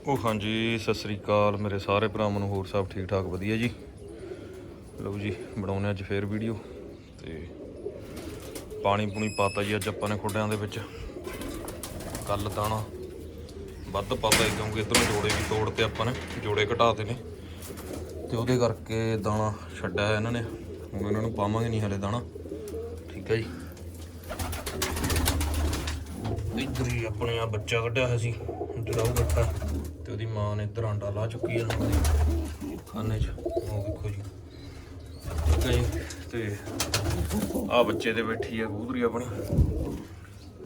ਉਹ ਹਾਂਜੀ, ਸਤਿ ਸ੍ਰੀ ਅਕਾਲ ਮੇਰੇ ਸਾਰੇ ਭਰਾਵਾਂ ਨੂੰ, ਹੋਰ ਸਭ ਠੀਕ ਠਾਕ ਵਧੀਆ ਜੀ। ਲਓ ਜੀ ਬਣਾਉਣੇ ਅੱਜ ਫੇਰ ਵੀਡੀਓ ਤੇ ਪਾਣੀ ਪੂਣੀ ਪਾਤਾ ਜੀ ਅੱਜ ਆਪਾਂ ਨੇ ਖੁੱਡਿਆਂ ਦੇ ਵਿੱਚ। ਕੱਲ ਦਾਣਾ ਵੱਧ ਪਾਤਾ ਜੀ, ਕਿਉਂਕਿ ਇਧਰੋਂ ਜੋੜੇ ਵੀ ਤੋੜਤੇ ਆਪਾਂ ਨੇ, ਜੋੜੇ ਘਟਾਤੇ ਨੇ। ਤੇ ਉਹਦੇ ਕਰਕੇ ਦਾਣਾ ਛੱਡਿਆ ਹੈ ਇਹਨਾਂ ਨੇ, ਹੁਣ ਇਹਨਾਂ ਨੂੰ ਪਾਵਾਂਗੇ ਨਹੀਂ ਹਲੇ ਦਾਣਾ। ਠੀਕ ਹੈ ਜੀ। ਇੱਧਰ ਹੀ ਆਪਣੇ ਆ ਬੱਚਾ ਕੱਢਿਆ ਹੋਇਆ ਸੀ, ਜਿਹੜਾ ਉਹ ਬੱਚਾ ਤੇ ਉਹਦੀ ਮਾਂ ਨੇ ਇੱਧਰ ਲਾ ਚੁੱਕੀ ਆ ਖਾਨੇ 'ਚ, ਉਹ ਦੇਖੋ ਜੀ। ਠੀਕ ਹੈ ਜੀ, ਤੇ ਆ ਬੱਚੇ ਦੇ ਬੈਠੀ ਆ ਕਬੂਤਰੀ ਆਪਣੀ।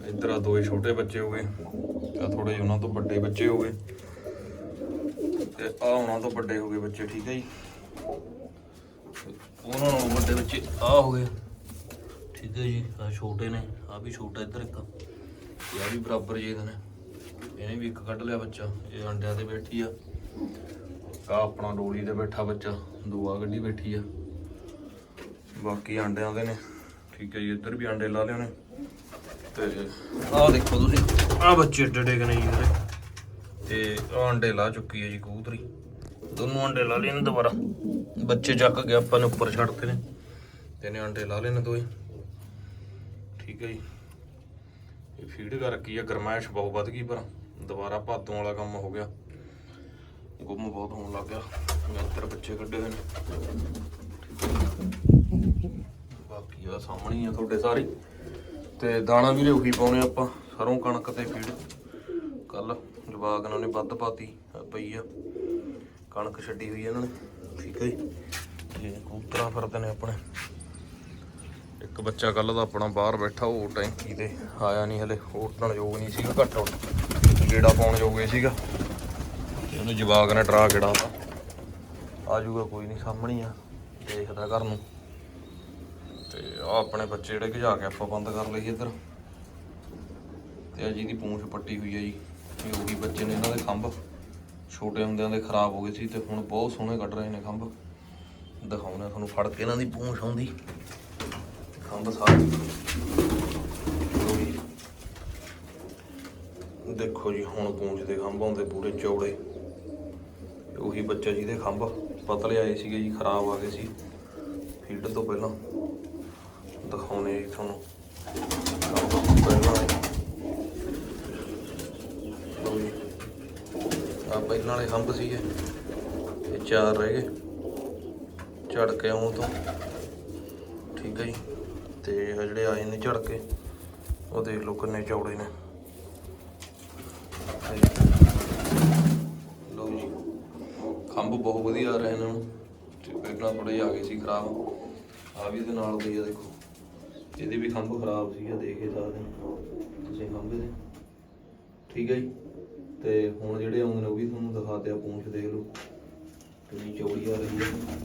ਇੱਧਰ ਆ ਦੋਏ ਛੋਟੇ ਬੱਚੇ ਹੋ ਗਏ, ਆ ਥੋੜੇ ਜਿਹੇ ਉਹਨਾਂ ਤੋਂ ਵੱਡੇ ਬੱਚੇ ਹੋ ਗਏ। ਤੇ ਆ ਉਹਨਾਂ ਤੋਂ ਵੱਡੇ ਹੋ ਗਏ ਬੱਚੇ, ਠੀਕ ਹੈ ਜੀ। ਉਹਨਾਂ ਨੂੰ ਵੱਡੇ ਬੱਚੇ ਆ ਹੋ ਗਏ। ਠੀਕ ਹੈ ਜੀ, ਆ ਛੋਟੇ ਨੇ, ਆ ਵੀ ਛੋਟਾ ਇੱਧਰ ਇੱਕ ਤੇ ਆ ਵੀ ਬਰਾਬਰ ਜੇ ਦੇ ਨੇ। ਇਹਨੇ ਵੀ ਇੱਕ ਕੱਢ ਲਿਆ ਬੱਚਾ, ਇਹ ਅੰਡਿਆਂ ਤੇ ਬੈਠੀ ਆ। ਆ ਆਪਣਾ ਡੋਲੀ ਤੇ ਬੈਠਾ ਬੱਚਾ, ਦੁਆ ਗੱਡੀ ਬੈਠੀ ਆ। ਬਾਕੀ ਅੰਡਿਆਂ ਦੇ ਨੇ, ਠੀਕ ਹੈ ਜੀ, ਇੱਧਰ ਵੀ ਅੰਡੇ ਲਾ ਲਿਆ ਨੇ ਤੇ ਆਹ ਦੇਖੋ ਤੁਸੀਂ, ਆਹ ਬੱਚੇ ਡੜੇ ਕਿ ਨਹੀਂ ਜਿਹੜੇ ਤੇ ਆਹ ਅੰਡੇ ਲਾ ਚੁੱਕੀ ਹੈ ਜੀ ਕਬੂਤਰੀ। ਦੋਨੋਂ ਅੰਡੇ ਲਾ ਲਏ ਨੇ ਦੁਬਾਰਾ। ਬੱਚੇ ਚੱਕ ਕੇ ਆਪਾਂ ਨੇ ਉੱਪਰ ਛੱਡਤੇ ਨੇ। ਤੇ ਇਹਨੇ ਅੰਡੇ ਲਾ ਲਏ ਨੇ ਦੋਏ। ਠੀਕ ਹੈ ਜੀ। ਇਹ ਫੀਡ ਕਰ ਰੱਖੀ ਆ, ਗਰਮਾਇਸ਼ ਬਹੁਤ ਵੱਧ ਗਈ ਪਰ ਦੁਬਾਰਾ ਭਾਦੋਂ ਵਾਲਾ ਕੰਮ ਹੋ ਗਿਆ। ਗੁੰਮ ਬਹੁਤ ਹੋਣ ਲੱਗ ਗਿਆ। ਅੰਦਰ ਬੱਚੇ ਕੱਢੇ ਹੋਏ ਨੇ। ਬਾਕੀ ਆ ਸਾਹਮਣੇ ਆ ਤੁਹਾਡੇ ਸਾਰੇ। ਤੇ ਦਾਣਾ ਵੀ ਉਹੀ ਪਾਉਣੇ ਆਪਾਂ। ਸਰੋਂ, ਕਣਕ ਤੇ ਫੀਡ ਕੱਲ ਜਵਾਗ ਇਹਨਾਂ ਨੇ ਵੱਧ ਪਾਤੀ ਪਈ ਆ। ਕਣਕ ਛੱਡੀ ਹੋਈ ਇਹਨਾਂ ਨੇ। ਠੀਕ ਹੈ ਜੀ। ਤੇ ਕਬੂਤਰਾਂ ਫਿਰਦੇ ਨੇ ਆਪਣੇ। ਇੱਕ ਬੱਚਾ ਕੱਲ ਦਾ ਆਪਣਾ ਬਾਹਰ ਬੈਠਾ, ਉਹ ਟੈਂਕੀ ਤੇ ਆਇਆ ਨਹੀਂ ਹਲੇ। ਉੱਡਣ ਯੋਗ ਨਹੀਂ ਸੀਗਾ, ਘੱਟ ਉੱਡ ਗੇੜਾ ਪਾਉਣ ਯੋਗ ਸੀਗਾ। ਤੇ ਉਹਨੂੰ ਜਵਾਗ ਨੇ ਡਰਾ ਗੇੜਾ ਤਾ ਆ ਜਾਊਗਾ ਕੋਈ ਨਹੀਂ ਸਾਹਮਣੇ ਆ। ਦੇਖਦਾ ਘਰ ਨੂੰ। ਤੇ ਆ ਆਪਣੇ ਬੱਚੇ ਜਿਹੜੇ ਗਜਾ ਕੇ ਆਪਾਂ ਬੰਦ ਕਰ ਲਈਏ ਇੱਧਰ। ਤੇ ਆ ਜਿਹਦੀ ਪੂੰਛ ਪੱਟੀ ਹੋਈ ਹੈ ਜੀ, ਇਹ ਉਹੀ ਬੱਚੇ ਨੇ ਇਹਨਾਂ ਦੇ ਖੰਭ। ਛੋਟੇ ਹੁੰਦਿਆਂ ਦੇ ਖਰਾਬ ਹੋ ਗਏ ਸੀ ਤੇ ਹੁਣ ਬਹੁਤ ਸੋਹਣੇ ਕੱਢ ਰਹੇ ਨੇ ਖੰਭ। ਦਿਖਾਉਣਾ ਤੁਹਾਨੂੰ, ਫੜ ਕੇ ਇਹਨਾਂ ਦੀ ਪੂੰਛ ਆਉਂਦੀ। ਖੰਭ ਸਾਰੇ ਲਓ ਜੀ। ਦੇਖੋ ਜੀ, ਹੁਣ ਪੂੰਛ ਦੇ ਖੰਭ ਆਉਂਦੇ ਪੂਰੇ ਚੌੜੇ। ਉਹੀ ਬੱਚਾ ਜਿਹਦੇ ਖੰਭ ਪਤਲੇ ਆਏ ਸੀਗੇ ਜੀ, ਖਰਾਬ ਆ ਗਏ ਸੀ। ਫੀਲਡ ਤੋਂ ਪਹਿਲਾਂ। ਦਿਖਾਉਣੇ ਜੀ ਤੁਹਾਨੂੰ। ਪਹਿਲਾਂ ਆ ਪਹਿਲਾਂ ਵਾਲੇ ਖੰਭ ਸੀਗੇ। ਇਹ ਚਾਰ ਰਹਿ ਗਏ। ਝੜ ਕੇ ਆਉਂ ਤੋਂ। ਠੀਕ ਹੈ ਜੀ। ਤੇ ਆਹ ਜਿਹੜੇ ਆਏ ਨੇ ਝੜ ਕੇ ਉਹ ਦੇਖ ਲਓ ਕਿੰਨੇ ਚੌੜੇ ਨੇ। ਲਓ ਜੀ ਖੰਭ ਬਹੁਤ ਵਧੀਆ ਆ ਰਹੇ ਨੇ ਹੁਣ, ਤੇ ਪਹਿਲਾਂ ਥੋੜੇ ਆ ਗਏ ਸੀ ਖਰਾਬ। ਆ ਵੀ ਇਹਦੇ ਨਾਲ ਦੇ ਆ ਦੇਖੋ। ਇਹਦੇ ਵੀ ਖੰਭ ਖਰਾਬ ਸੀ ਆ ਦੇਖ ਹੀ ਸਕਦੇ ਹੋ। ਤੁਸੀਂ ਖੰਭ ਦੇ। ਠੀਕ ਹੈ ਜੀ। ਤੇ ਹੁਣ ਜਿਹੜੇ ਆਉਂਦੇ ਨੇ ਉਹ ਵੀ ਤੁਹਾਨੂੰ ਦਿਖਾਤੇ ਆ, ਪੂੰਛ ਦੇਖ ਲਓ। ਕਿੰਨੀ ਚੌੜੀ ਆ ਰਹੀ ਹੈ।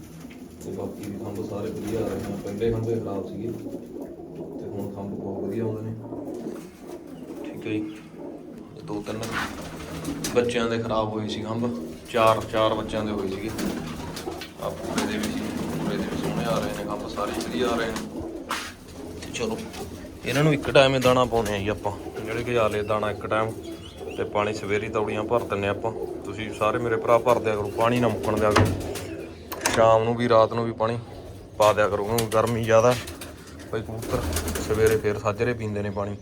ਤੇ ਬਾਕੀ ਵੀ ਖੰਭ ਸਾਰੇ ਵਧੀਆ ਆ ਰਹੇ ਨੇ। ਪਹਿਲੇ ਖੰਭੇ ਖਰਾਬ ਸੀਗੇ। ਤੇ ਹੁਣ ਖੰਭ ਬਹੁਤ ਵਧੀਆ ਆਉਂਦੇ ਨੇ। ਠੀਕ ਹੈ ਜੀ। ਦੋ ਤਿੰਨ ਬੱਚਿਆਂ ਦੇ ਖਰਾਬ ਹੋਏ ਸੀ ਖੰਭ, ਚਾਰ ਚਾਰ ਬੱਚਿਆਂ ਦੇ ਹੋਏ ਸੀਗੇ। ਆ ਪੂਰੇ ਦੇ ਵੀ ਸੀ, ਪੂਰੇ ਦੇ ਵੀ ਸੋਹਣੇ ਆ ਰਹੇ ਨੇ, ਖੰਭ ਸਾਰੇ ਵਧੀਆ ਆ ਰਹੇ ਨੇ। ਤੇ ਚਲੋ, ਇਹਨਾਂ ਨੂੰ ਇੱਕ ਟਾਈਮ ਹੀ ਦਾਣਾ ਪਾਉਣੇ ਆ ਜੀ ਆਪਾਂ। ਜਿਹੜੇ ਕਿ ਜਾਲੇ ਦਾਣਾ ਇੱਕ ਟਾਈਮ ਤੇ ਪਾਣੀ ਸਵੇਰੀ ਤੌੜੀਆਂ ਭਰ ਦਿੰਨੇ ਆਪਾਂ। ਤੁਸੀਂ ਸਾਰੇ ਮੇਰੇ ਭਰਾ ਭਰ ਦਿਆ ਕਰੋ, ਪਾਣੀ ਨਾ ਮੁੱਕਣ ਦਿਆ ਕਰੋ। ਸ਼ਾਮ ਨੂੰ ਵੀ, ਰਾਤ ਨੂੰ ਵੀ ਪਾਣੀ ਪਾ ਦਿਆ ਕਰੋ, ਕਿਉਂਕਿ ਗਰਮੀ ਜ਼ਿਆਦਾ ਬਈ ਕਬੂਤਰ ਸਵੇਰੇ ਫੇਰ ਸਾਜਰੇ ਪੀਂਦੇ ਨੇ ਪਾਣੀ।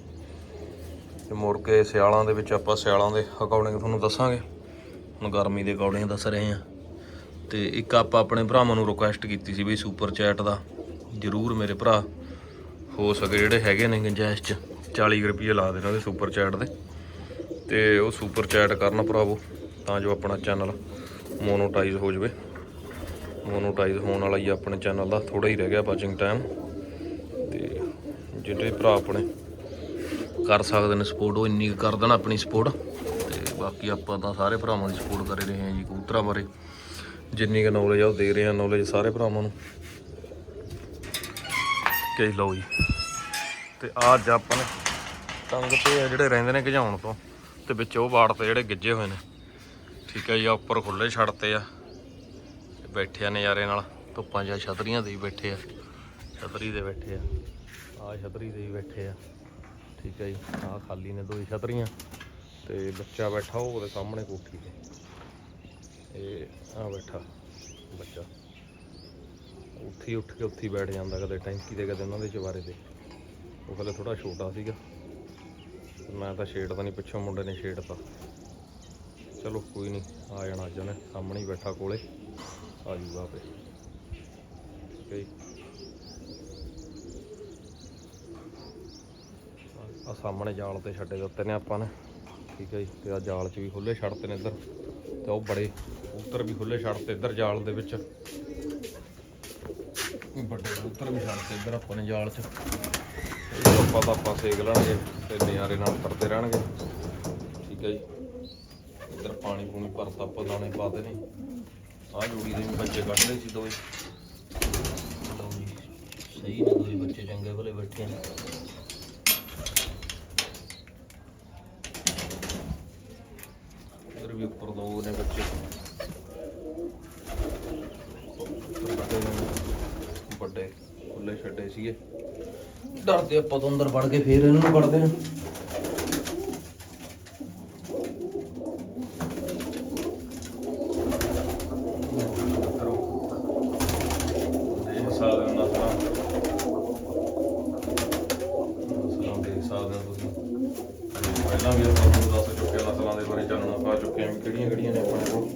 ਤੇ ਮੁੜ ਕੇ ਸਿਆਲਾਂ ਦੇ ਵਿੱਚ ਆਪਾਂ ਸਿਆਲਾਂ ਦੇ ਅਕੋਰਡਿੰਗ ਤੁਹਾਨੂੰ ਦੱਸਾਂਗੇ। ਹੁਣ ਗਰਮੀ ਦੇ ਅਕੋਰਡਿੰਗ ਦੱਸ ਰਹੇ ਹਾਂ। ਤੇ ਇੱਕ ਆਪਾਂ ਆਪਣੇ ਭਰਾਵਾਂ ਨੂੰ ਰਿਕੁਐਸਟ ਕੀਤੀ ਸੀ ਵੀ ਸੁਪਰ ਚੈਟ ਦਾ। ਜਰੂਰ ਮੇਰੇ ਭਰਾ, ਹੋ ਸਕੇ ਜਿਹੜੇ ਹੈਗੇ ਨੇ ਗੰਜਾਇਸ਼ ਚ 40 ਰੁਪਏ ਲਾ ਦੇਣਾ ਉਹਦੇ ਸੁਪਰ ਚੈਟ ਦੇ। ਤੇ ਉਹ ਸੁਪਰ ਚੈਟ ਕਰਨ ਭਰਾਵੋ, ਤਾਂ ਜੋ ਆਪਣਾ ਚੈਨਲ ਮੋਨੋਟਾਈਜ਼ ਹੋ ਜਾਵੇ। ਮੋਨੋਟਾਈਜ਼ ਹੋਣ ਵਾਲਾ ਹੀ ਆਪਣੇ ਚੈਨਲ ਦਾ ਥੋੜਾ ਹੀ ਰਹਿ ਗਿਆ ਵਾਚਿੰਗ ਟਾਈਮ ਤੇ ਜਿਹੜੇ ਭਰਾ ਆਪਣੇ ਕਰ ਸਕਦੇ ਨੇ ਸਪੋਰਟ ਉਹ ਇੰਨੀ ਕੁ ਕਰ ਦੇਣ ਆਪਣੀ ਸਪੋਰਟ ਤੇ ਬਾਕੀ ਆਪਾਂ ਤਾਂ ਸਾਰੇ ਭਰਾਵਾਂ ਦੀ ਸਪੋਰਟ ਕਰ ਰਹੇ ਹਾਂ ਜੀ ਕਬੂਤਰਾਂ ਬਾਰੇ। ਜਿੰਨੀ ਕੁ ਨੌਲੇਜ ਆ ਉਹ ਦੇ ਰਹੇ ਹਾਂ ਨੌਲੇਜ ਸਾਰੇ ਭਰਾਵਾਂ ਨੂੰ। ਕਹੀ ਲਓ ਜੀ। ਤੇ ਆ ਅੱਜ ਆਪਾਂ ਨੇ ਤੰਗ ਤੇ ਆ ਜਿਹੜੇ ਰਹਿੰਦੇ ਨੇ ਗਜਾਉਣ ਤੋਂ, ਤੇ ਵਿੱਚ ਉਹ ਬਾੜ ਤੇ ਜਿਹੜੇ ਗਿੱਜੇ ਹੋਏ ਨੇ। ਠੀਕ ਹੈ ਜੀ ਆ ਉੱਪਰ ਖੁੱਲੇ ਛੱਡਤੇ ਆ। ਬੈਠੇ ਆ ਨਜ਼ਾਰੇ ਨਾਲ। ਧੁੱਪਾਂ ਜਾਂ ਛਤਰੀਆਂ 'ਤੇ ਹੀ ਬੈਠੇ ਆ। ਛਤਰੀ ਦੇ ਬੈਠੇ ਆ। ਆਹ ਛਤਰੀ ਦੇ ਹੀ ਬੈਠੇ ਆ। ਠੀਕ ਹੈ ਜੀ। ਆਹ ਖਾਲੀ ਨੇ ਦੋ ਹੀ ਛਤਰੀਆਂ। ਤੇ ਬੱਚਾ ਬੈਠਾ ਉਹ ਉਹਦੇ ਸਾਹਮਣੇ ਕੋਠੀ ਤੇ। ਇਹ ਆ ਬੈਠਾ ਬੱਚਾ। ਉੱਥੇ ਉੱਠ ਕੇ ਉੱਥੇ ਹੀ ਬੈਠ ਜਾਂਦਾ ਕਦੇ ਟੈਂਕੀ ਤੇ, ਕਦੇ ਉਹਨਾਂ ਦੇ ਚਵਾਰੇ ਤੇ। ਉਹ ਹਲੇ ਥੋੜਾ ਛੋਟਾ ਸੀਗਾ। ਮੈਂ ਤਾਂ ਛੇੜਦਾ ਨਹੀਂ ਪਿੱਛੋਂ ਮੁੰਡੇ ਨੇ ਛੇੜਤਾ। ਚਲੋ ਕੋਈ ਨਹੀਂ ਆ ਜਾਣਾ ਅੱਜ ਉਹਨੇ। ਸਾਹਮਣੇ ਹੀ ਬੈਠਾ ਕੋਲੇ। ਆ ਜੂਗਾ ਆਪੇ। ਠੀਕ ਹੈ ਜੀ ਆ ਸਾਹਮਣੇ ਜਾਲ ਤੇ ਛੱਡੇ ਦਿੱਤੇ ਨੇ ਆਪਾਂ ਨੇ। ਠੀਕ ਹੈ ਜੀ, ਤੇ ਆ ਜਾਲ 'ਚ ਵੀ ਖੁੱਲੇ ਛੱਡਤੇ ਨੇ ਇੱਧਰ। ਤੇ ਉਹ ਬੜੇ ਕਬੂਤਰ ਵੀ ਖੁੱਲੇ ਛੱਡਤੇ ਇੱਧਰ ਜਾਲ ਦੇ ਵਿੱਚ। ਵੱਡੇ ਕਬੂਤਰ ਵੀ ਛੱਡਤੇ ਇੱਧਰ ਆਪਾਂ ਨੇ ਜਾਲ 'ਚ। ਇਹ ਆਪਾਂ ਤਾਂ ਆਪਾਂ ਸੇਕ ਲੈਣਗੇ ਤੇ ਨਿਆਰੇ ਨਾਲ ਤਰਦੇ ਰਹਿਣਗੇ। ਠੀਕ ਹੈ ਜੀ। ਇੱਧਰ ਪਾਣੀ ਪੂਣੀ ਭਰਤਾ ਆਪਾਂ ਦਾਣੇ ਪਾਦੇ ਨੇ ਆਹ ਜੋੜੀ ਦੇ ਵੀ ਬੱਚੇ ਕੱਢਦੇ ਸੀ ਦੋਵੇਂ। ਸਹੀ ਨੇ ਦੋਵੇਂ ਬੱਚੇ, ਚੰਗੇ ਭਲੇ ਬੈਠੇ ਨੇ ਇੱਧਰ ਵੀ ਉੱਪਰ ਦੋ ਨੇ ਬੱਚੇ ਉੱਪਰ ਕੱਢੇ ਨੇ ਵੱਡੇ ਖੁੱਲੇ ਛੱਡੇ ਡਰਦੇ ਆਪਾਂ ਤੋਂ ਅੰਦਰ ਵੜ ਕੇ ਫੇਰ ਇਹਨਾਂ ਵੜਦੇ ਆ। ਪਹਿਲਾਂ ਵੀ ਆਪਾਂ ਤੁਹਾਨੂੰ ਦੱਸ ਚੁੱਕੇ ਨਸਲਾਂ ਦੇ ਬਾਰੇ ਜਾਣਨਾ ਪਾ ਚੁੱਕੇ ਕਿਹੜੀਆਂ ਕਿਹੜੀਆਂ ਨੇ ਆਪਣੇ ਕੋਲ।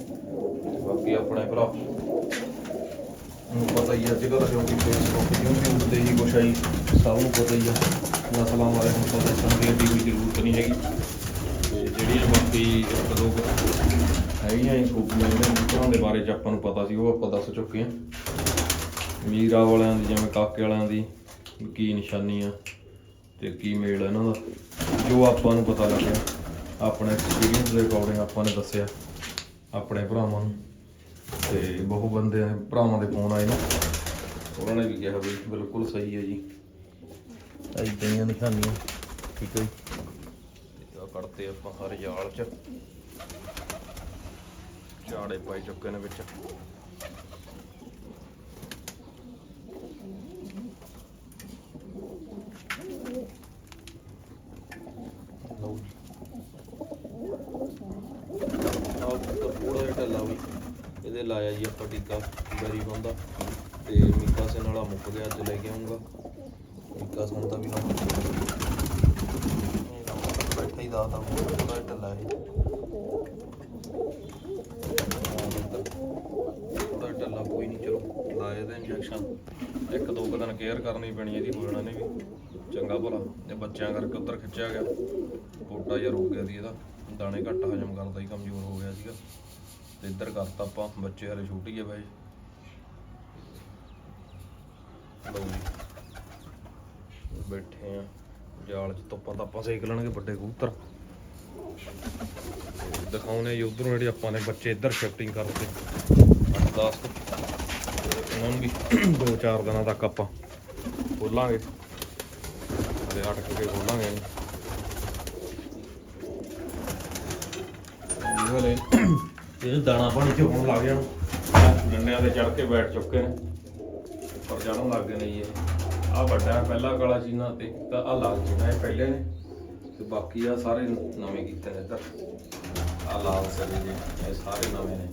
ਬਾਕੀ ਆਪਣੇ ਭਰਾ। ਨੂੰ ਪਤਾ ਹੀ ਆ, ਅੱਜ ਕੱਲ੍ਹ ਕਿਉਂਕਿ ਫੇਸਬੁੱਕ YouTube ਤੇ ਹੀ ਕੁਛ ਆਈ ਸਭ ਨੂੰ ਪਤਾ ਹੀ ਆ। ਨਸਲਾਂ ਬਾਰੇ ਹੁਣ ਤਾਂ ਦੱਸਣ ਦੀ ਐਡੀ ਕੋਈ ਜ਼ਰੂਰਤ ਨਹੀਂ ਹੈਗੀ। ਤੇ ਜਿਹੜੀਆਂ ਬਾਕੀ ਇੱਕ ਦੋ ਹੈਗੀਆਂ ਇਹ ਖੂਬੀਆਂ ਇਹਨਾਂ ਬੂਟਿਆਂ ਦੇ ਬਾਰੇ ਚ ਆਪਾਂ ਨੂੰ ਪਤਾ ਸੀ, ਉਹ ਆਪਾਂ ਦੱਸ ਚੁੱਕੇ ਹਾਂ ਮੀਰਾ ਵਾਲਿਆਂ ਦੀ, ਜਿਵੇਂ ਕਾਕੇ ਵਾਲਿਆਂ ਦੀ ਕੀ ਨਿਸ਼ਾਨੀ ਆ ਤੇ ਕੀ ਮੇਲ ਆ ਇਹਨਾਂ ਦਾ, ਜੋ ਆਪਾਂ ਨੂੰ ਪਤਾ ਲੱਗਿਆ। ਆਪਣੇ ਐਕਸਪੀਰੀਅੰਸ ਦੇ ਅਕੋਰਡਿੰਗ ਆਪਾਂ ਨੇ ਦੱਸਿਆ, ਆਪਣੇ ਭਰਾਵਾਂ ਨੂੰ। ਤੇ ਬਹੁ ਬੰਦੇ ਭਰਾਵਾਂ ਦੇ ਫੋਨ ਆਏ ਨੇ। ਉਹਨਾਂ ਨੇ ਵੀ ਕਿਹਾ ਵੀ ਬਿਲਕੁਲ ਸਹੀ ਹੈ ਜੀ। ਇਦਾਂ ਦੀਆਂ ਨਿਸ਼ਾਨੀਆਂ ਠੀਕ ਹੈ ਆਹ ਕੱਢਤੇ ਆਪਾਂ ਹਰ ਜਾਲ ਚ। ਝਾੜੇ ਪਾਈ ਚੁੱਕੇ ਨੇ ਵਿੱਚ ਲਓ ਜੀ ਆਹ ਉੱਪਰ ਥੋੜਾ ਜਿਹਾ ਢੱਲਾ ਵੀ ਇਹਦੇ ਜੀ ਆਪਾਂ ਟੀਕਾ ਬਰੀ ਬੰਦਾ ਤੇ ਮੀਕਾ ਸੇ ਨਾਲਾ ਮੁੱਕ ਗਿਆ, ਅੱਜ ਲੈ ਕੇ ਆਉਂਗਾ ਮੀਕਾ ਸਨ ਦਾ ਵੀ ਨਾ ਬੈਠਾ ਹੀ ਦਾ ਦਾ ਥੋੜਾ ਢੱਲਾ ਹੈ ਥੋੜਾ ਢੱਲਾ ਕੋਈ ਨਹੀਂ, ਚਲੋ ਲਾਏ ਦਾ ਇੰਜੈਕਸ਼ਨ ਇੱਕ ਦੋ ਕੁ ਦਿਨ ਕੇਅਰ ਕਰਨੀ ਪੈਣੀ ਇਹਦੀ, ਹੋ ਜਾਣਾ ਨੇ ਵੀ। ਚੰਗਾ ਭਲਾ ਤੇ ਬੱਚਿਆਂ ਕਰਕੇ ਉੱਧਰ ਖਿੱਚਿਆ ਗਿਆ। ਪੋਟਾ ਜਿਹਾ ਰੁਕ ਗਿਆ ਸੀ ਇਹਦਾ। ਦਾਣੇ ਘੱਟ ਹਜਮ ਕਰਦਾ ਹੀ ਕਮਜ਼ੋਰ ਹੋ ਗਿਆ ਸੀਗਾ। ਤੇ ਇੱਧਰ ਕਰਤਾ ਆਪਾਂ, ਬੱਚੇ ਹਲੇ ਛੋਟੀ ਹੈ ਬਾਈ। ਲਓ ਬੈਠੇ ਆ। ਜਾਲ ਚ ਧੁੱਪਾਂ ਤਾਂ ਸੇਕ ਲੈਣਗੇ ਵੱਡੇ ਕਬੂਤਰ। ਦਿਖਾਉਣੇ ਜੀ ਉਧਰੋਂ ਜਿਹੜੇ ਆਪਾਂ ਨੇ ਬੱਚੇ ਇੱਧਰ ਸ਼ਿਫਟਿੰਗ ਕਰਤੇ। 10 ਉਹਨਾਂ ਨੂੰ ਵੀ 2-4 ਦਿਨਾਂ ਤੱਕ ਆਪਾਂ ਖੋਲਾਂਗੇ। ਹਲੇ ਅਟਕ ਕੇ ਖੋਲਾਂਗੇ। ਇਹ ਹਲੇ ਇਹ ਦਾਣਾ ਪਾਣੀ ਚ ਹੋਣ ਲੱਗ ਜਾਣ ਡੰਡਿਆਂ ਤੇ ਚੜ ਕੇ ਬੈਠ ਚੁੱਕੇ ਨੇ। ਪਰ ਚੜਨ ਲੱਗ ਗਏ ਨੇ ਇਹ। ਆ ਵੱਡਾ ਹੈ, ਪਹਿਲਾ ਕਾਲਾ ਚੀਨਾ ਤੇ ਤਾਂ ਆ ਲਾਲ ਚੀਨਾ ਇਹ ਪਹਿਲੇ ਨੇ। ਤੇ ਬਾਕੀ ਆ ਸਾਰੇ ਨਵੇਂ ਕੀਤੇ ਨੇ ਇੱਧਰ। ਆ ਲਾਲ ਸਰੀ ਜੀ ਇਹ ਸਾਰੇ ਨਵੇਂ ਨੇ।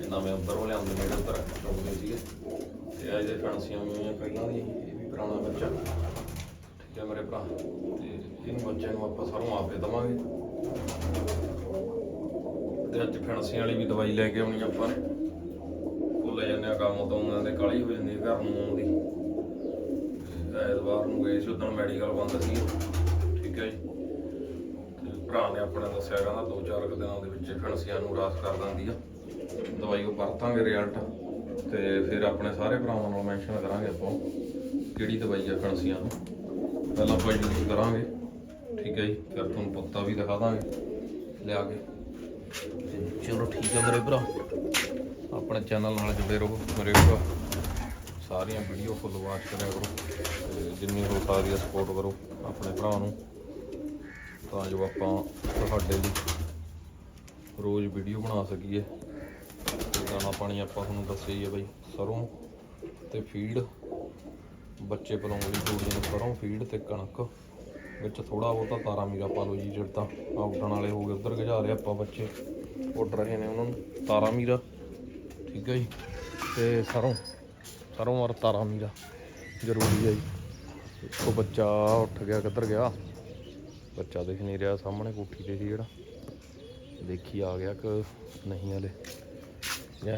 ਇਹ ਨਵੇਂ ਉੱਧਰੋਂ ਲਿਆਉਂਦੇ ਨੇ ਜਿਹੜੇ ਉੱਧਰ ਸੀਗੇ। ਤੇ ਆ ਇਹਦੇ ਫੈਂਸੀਆਂ ਹੋਈਆਂ ਪਹਿਲਾਂ ਦੀ ਇਹ ਵੀ ਪੁਰਾਣਾ ਬੱਚਾ। ਠੀਕ ਹੈ ਮੇਰੇ ਭਰਾ ਤੇ ਇਹਨੂੰ ਬੱਚੇ ਨੂੰ ਆਪਾਂ ਸਰੋਂ ਆਪੇ ਦਵਾਂਗੇ। ਤੇ ਅੱਜ ਫੈਂਸੀਆਂ ਵਾਲੀ ਵੀ ਦਵਾਈ ਲੈ ਕੇ ਆਉਣੀ ਆਪਾਂ ਨੇ। ਭੁੱਲ ਜਾਂਦੇ ਆ ਕੰਮ ਤੋਂ, ਉਹਨਾਂ ਦੇ ਕਾਲੀ ਹੋ ਜਾਂਦੀ ਘਰ ਨੂੰ ਆਉਣ ਦੀ। ਤੇ ਐਤਵਾਰ ਨੂੰ ਗਏ ਸੀ ਉਦੋਂ ਮੈਡੀਕਲ ਬੰਦ ਸੀ। ਠੀਕ ਹੈ ਜੀ। ਤੇ ਭਰਾ ਨੇ ਆਪਣਾ ਦੱਸਿਆ ਕਹਿੰਦਾ ਦੋ ਚਾਰ ਕੁ ਦਿਨਾਂ ਦੇ ਵਿੱਚ ਫੈਂਸੀਆਂ ਨੂੰ ਰਾਸ ਕਰ ਦਿੰਦੀ ਆ। ਦਵਾਈ ਉਹ ਵਰਤਾਂਗੇ ਰਿਜ਼ਲਟ ਤੇ ਫਿਰ ਆਪਣੇ ਸਾਰੇ ਭਰਾਵਾਂ ਨਾਲ ਮੈਂਸ਼ਨ ਕਰਾਂਗੇ ਆਪਾਂ ਕਿਹੜੀ ਦਵਾਈ ਆ ਫੈਂਸੀਆਂ ਨੂੰ। ਪਹਿਲਾਂ ਆਪਾਂ ਯੂਜ਼ ਕਰਾਂਗੇ। ਠੀਕ ਹੈ ਜੀ। ਫਿਰ ਤੁਹਾਨੂੰ ਪੱਤਾ ਵੀ ਦਿਖਾ ਦਾਂਗੇ। ਲਿਆ ਕੇ। ਚਲੋ ਠੀਕ ਹੈ ਮੇਰੇ ਭਰਾ। ਆਪਣੇ ਚੈਨਲ ਨਾਲ ਜੁੜੇ ਰਹੋ ਮੇਰੇ ਭਰਾ। ਸਾਰੀਆਂ ਵੀਡੀਓ ਫੁੱਲ ਵਾਚ ਕਰਿਆ ਕਰੋ ਤੇ ਜਿੰਨੀ ਹੋ ਸਕਦੀ ਹੈ ਸਪੋਰਟ ਕਰੋ ਆਪਣੇ ਭਰਾ ਨੂੰ। ਤਾਂ ਜੋ ਆਪਾਂ ਤੁਹਾਡੇ ਲਈ ਰੋਜ਼ ਵੀਡੀਓ ਬਣਾ ਸਕੀਏ। ਦਾਣਾ ਪਾਣੀ ਆਪਾਂ ਤੁਹਾਨੂੰ ਦੱਸਿਆ ਹੀ ਹੈ ਬਈ, ਸਰੋਂ ਤੇ ਫੀਡ ਬੱਚੇ ਪਲਾਉਣ ਲਈ ਜੋੜੀਆਂ ਨੂੰ ਸਰੋਂ ਫੀਡ ਤੇ ਕਣਕ। ਵਿੱਚ ਥੋੜਾ ਬਹੁਤਾ ਤਾਰਾ ਮੀਰਾ ਪਾ ਲਓ ਜੀ, ਜਿਹੜਾ ਤਾਂ ਵਾਲੇ ਹੋ ਗਏ, ਉਧਰ ਗਜਾ ਰਹੇ ਆਪਾਂ ਬੱਚੇ, ਉੱਡ ਰਹੇ ਨੇ ਉਹਨਾਂ ਨੂੰ। ਤਾਰਾ ਮੀਰਾ, ਠੀਕ ਹੈ ਜੀ? ਤੇ ਸਰੋਂ ਸਰੋਂ ਔਰ ਤਾਰਾ ਮੀਰਾ, ਜ਼ਰੂਰੀ ਹੈ ਜੀ। ਇੱਕੋ ਬੱਚਾ ਉੱਠ ਗਿਆ, ਕਿੱਧਰ ਗਿਆ? ਬੱਚਾ ਦਿਖ ਨਹੀਂ ਰਿਹਾ ਸਾਹਮਣੇ, ਕੋਠੀ ਤੇ ਸੀ ਜਿਹੜਾ। ਦੇਖੀ ਆ ਗਿਆ ਕਿ ਨਹੀਂ ਹਲੇ। ਜਾਂ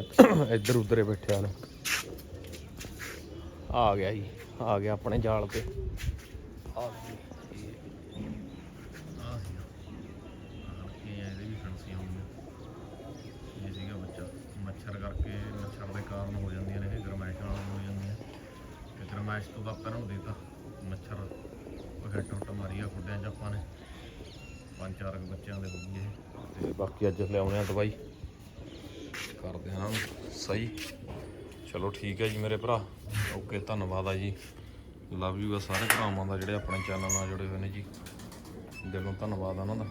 ਇੱਧਰ ਉੱਧਰ ਬੈਠਿਆ ਨੇ ਆ ਗਿਆ ਜੀ, ਆ ਗਿਆ ਆਪਣੇ ਜਾਲ ਤੇ। ਆ ਗਿਆ ਜੀ। ਆ ਸੀ ਇਹ ਇਹਦੇ ਵੀ ਫੈਂਸੀ ਹੋਣਗੀਆਂ ਇਹ ਸੀਗਾ ਬੱਚਾ ਮੱਛਰ ਕਰਕੇ ਮੱਛਰ ਦੇ ਕਾਰਨ ਹੋ ਜਾਂਦੀਆਂ ਨੇ, ਇਹ ਗਰਮੈਸ਼ ਨਾਲ ਹੋ ਜਾਂਦੀਆਂ ਤੇ ਗਰਮੈਸ਼ ਤੋਂ ਤਾਂ ਆਪਾਂ ਨੂੰ ਦੇਤਾ ਮੱਛਰ ਉਹ ਟੁੱਟ ਮਾਰੀ ਆ ਖੁੱਡਿਆਂ ਚ ਆਪਾਂ ਨੇ। ਪੰਜ ਚਾਰ ਕੁ ਬੱਚਿਆਂ ਦੇ ਹੋ ਤੇ ਬਾਕੀ ਅੱਜ ਲਿਆਉਣੇ ਆ ਦਵਾਈ। ਕਰਦੇ ਹਾਂ ਸਹੀ। ਚਲੋ ਠੀਕ ਹੈ ਜੀ ਮੇਰੇ ਭਰਾ। ਓਕੇ, ਧੰਨਵਾਦ ਆ ਜੀ। ਲਵ ਯੂ ਆ ਸਾਰੇ ਭਰਾਵਾਂ ਦਾ ਜਿਹੜੇ ਆਪਣੇ ਚੈਨਲ ਨਾਲ ਜੁੜੇ ਹੋਏ ਨੇ ਜੀ। ਦਿਲੋਂ ਧੰਨਵਾਦ ਆ ਉਹਨਾਂ ਦਾ।